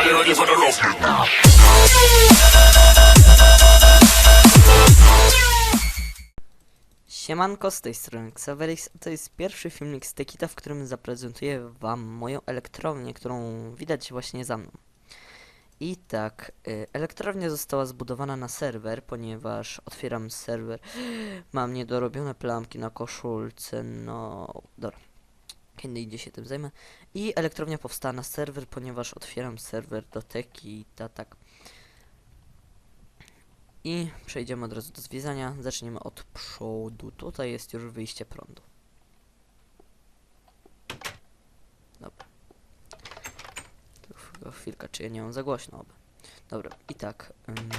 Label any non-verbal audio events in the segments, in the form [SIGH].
Are you ready for the rough? Siemanko, z tej strony Xaverix, to jest pierwszy filmik z Tekita, w którym zaprezentuję wam moją elektrownię, którą widać właśnie za mną. I tak, y, elektrownia została zbudowana na serwer, ponieważ otwieram serwer, [GASPS] mam niedorobione plamki na koszulce, no dobra, kiedy indziej się tym zajmę. I elektrownia powstała na serwer, ponieważ otwieram serwer do Teki, ta tak. I przejdziemy od razu do zwiedzania. Zaczniemy od przodu. Tutaj jest już wyjście prądu. Dobra. Tylko chwilkę, czy ja nie mam za głośno oby. Dobra, i tak. ym.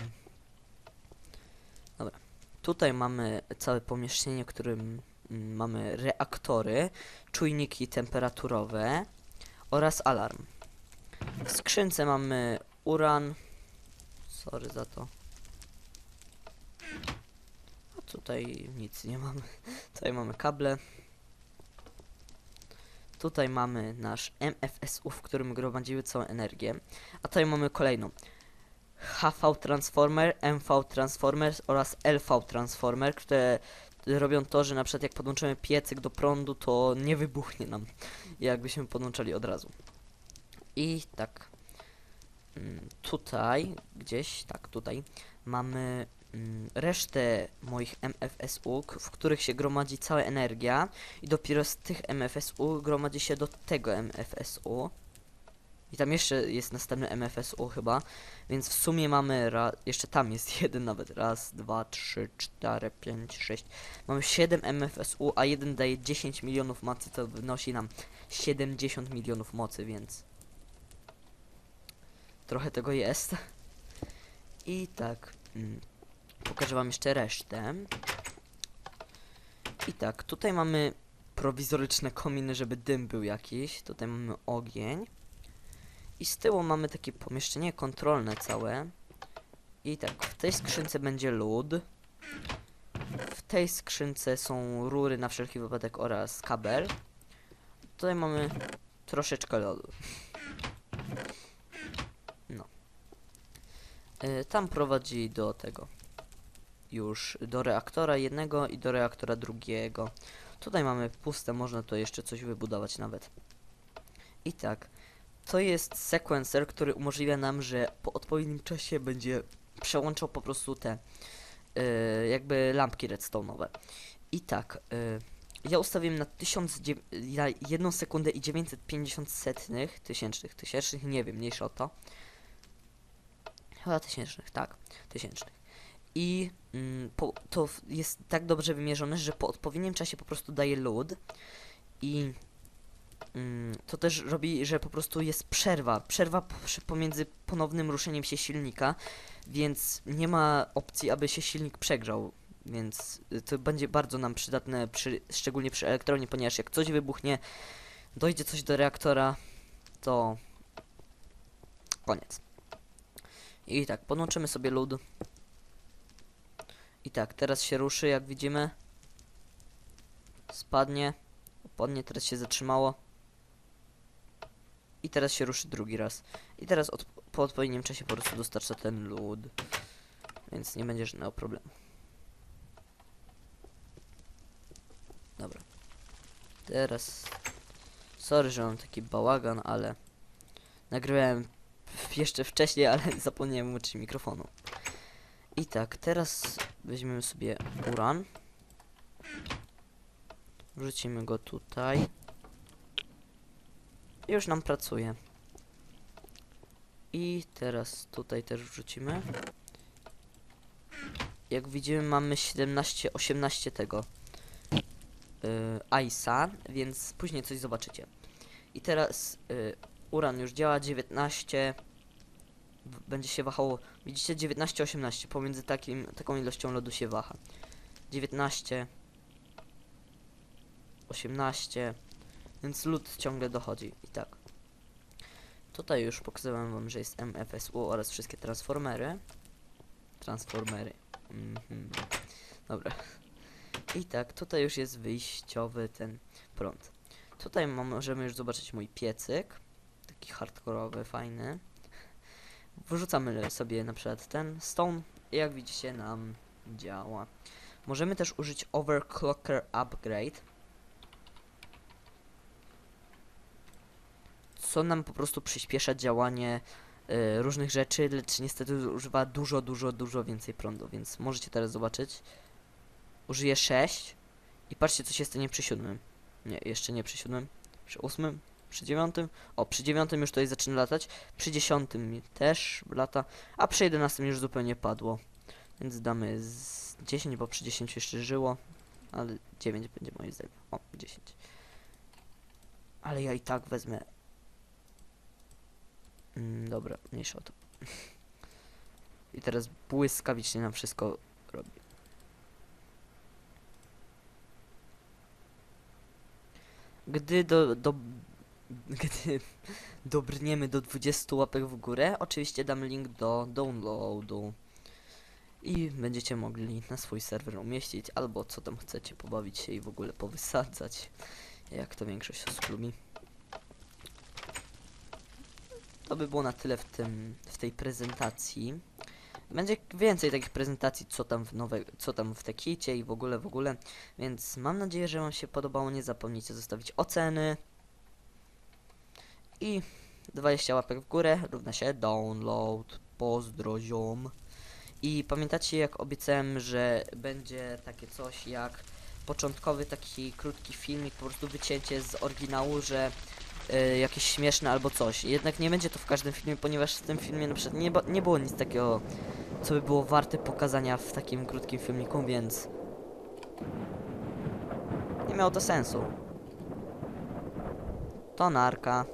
Dobra. Tutaj mamy całe pomieszczenie, którym ym, mamy reaktory, czujniki temperaturowe oraz alarm. W skrzynce mamy uran. Sorry za to. A tutaj nic nie mamy. [LAUGHS] Tutaj mamy kable. Tutaj mamy nasz MFSU, w którym gromadzimy całą energię. A tutaj mamy kolejną. HV Transformer, MV Transformer oraz LV Transformer, które robią to, że na przykład jak podłączymy piecyk do prądu, to nie wybuchnie nam, jakbyśmy podłączali od razu. I tak. mm, Tutaj, gdzieś, tak, tutaj mamy mm, resztę moich MFSU, w których się gromadzi cała energia i dopiero z tych MFSU gromadzi się do tego MFSU. I tam jeszcze jest następny MFSU chyba, więc w sumie mamy, jeszcze tam jest [LAUGHS] jeden nawet, raz, dwa, trzy, cztery, pięć, sześć. Mamy 7 MFSU, a jeden daje 10 milionów mocy, to wynosi nam 70 milionów mocy, więc trochę tego jest. I tak, mm, pokażę wam jeszcze resztę. I tak, tutaj mamy prowizoryczne kominy, żeby dym był jakiś. Tutaj mamy ogień. I z tyłu mamy takie pomieszczenie kontrolne całe. I tak, w tej skrzynce będzie lód. W tej skrzynce są rury na wszelki wypadek oraz kabel. Tutaj mamy troszeczkę lodu. No. Y, tam prowadzi do tego. Już do reaktora jednego i do reaktora drugiego. Tutaj mamy puste, można tu jeszcze coś wybudować nawet. I tak. To jest sequencer, który umożliwia nam, że po odpowiednim czasie będzie przełączał po prostu te y, jakby lampki redstone'owe. I tak, y, ja ustawiłem na 1000, dziew- na 1 sekundę i 950 setnych tysięcznych, tysięcznych, nie wiem, mniejsza o to. Chyba tysięcznych, tak, tysięcznych. I mm, po, to jest tak dobrze wymierzone, że po odpowiednim czasie po prostu daje load i to też robi, że po prostu jest przerwa, przerwa pomiędzy ponownym ruszeniem się silnika, więc nie ma opcji, aby się silnik przegrzał, więc y, to będzie bardzo nam przydatne, przy, szczególnie przy elektronie, ponieważ jak coś wybuchnie, dojdzie coś do reaktora, to koniec. I tak, podłączymy sobie lód. I tak, teraz się ruszy, jak widzimy. Spadnie. Opadnie, teraz się zatrzymało. Teraz się ruszy drugi raz. I teraz od, po odpowiednim czasie po prostu dostarcza ten lód. Więc nie będzie żadnego problemu. Dobra. Teraz... Sorry, że mam taki bałagan, ale... Nagrywałem jeszcze wcześniej, ale [LAUGHS] zapomniałem włączyć mikrofonu. I tak, teraz weźmiemy sobie uran. Wrzucimy go tutaj. Już nam pracuje. I teraz tutaj też wrzucimy. Jak widzimy mamy 17, 18 tego yy, Ice'a, więc później coś zobaczycie. I teraz yy, uran już działa 19 w- będzie się wahało. Widzicie 19, 18 pomiędzy takim, taką ilością lodu się waha. 19 18 więc lód ciągle dochodzi i tak. Tutaj już pokazałem wam, że jest MFSU oraz wszystkie transformery. Transformery. Mhm. Dobra. I tak, tutaj już jest wyjściowy ten prąd. Tutaj możemy już zobaczyć mój piecyk. Taki hardkorowy, fajny. wyrzucamy sobie na przykład ten stone i jak widzicie nam działa. Możemy też użyć overclocker upgrade. Co nam po prostu przyspiesza działanie y, różnych rzeczy, lecz niestety używa dużo, dużo, dużo więcej prądu, więc możecie teraz zobaczyć. Użyję 6 i patrzcie co się stanie przy siódmym. Nie, jeszcze nie przy siódmym. Przy ósmym, przy dziewiątym. O, przy dziewiątym już tutaj zaczyna latać. Przy dziesiątym mi też lata. A przy jedenastym już zupełnie padło. Więc damy z 10, bo przy 10 jeszcze żyło. Ale 9 będzie moim zdaniem. O, 10. Ale ja i tak wezmę. Mm, dobra, mniejsza o to. I teraz błyskawicznie nam wszystko robi. Gdy do, do gdy dobrniemy do 20 łapek w górę, oczywiście dam link do downloadu i będziecie mogli na swój serwer umieścić, albo co tam chcecie, pobawić się i w ogóle powysadzać, jak to większość osób lubi. To by było na tyle w tym, w tej prezentacji. Będzie więcej takich prezentacji, co tam w nowe, co tam w tekicie i w ogóle, w ogóle. Więc mam nadzieję, że wam się podobało. Nie zapomnijcie zostawić oceny. I 20 łapek w górę równa się download. Pozdro ziom. I pamiętacie jak obiecałem, że będzie takie coś jak początkowy taki krótki filmik, po prostu wycięcie z oryginału, że y, jakieś śmieszne albo coś. Jednak nie będzie to w każdym filmie, ponieważ w tym filmie na przykład nie, nie było nic takiego, co by było warte pokazania w takim krótkim filmiku, więc nie miało to sensu. To narka.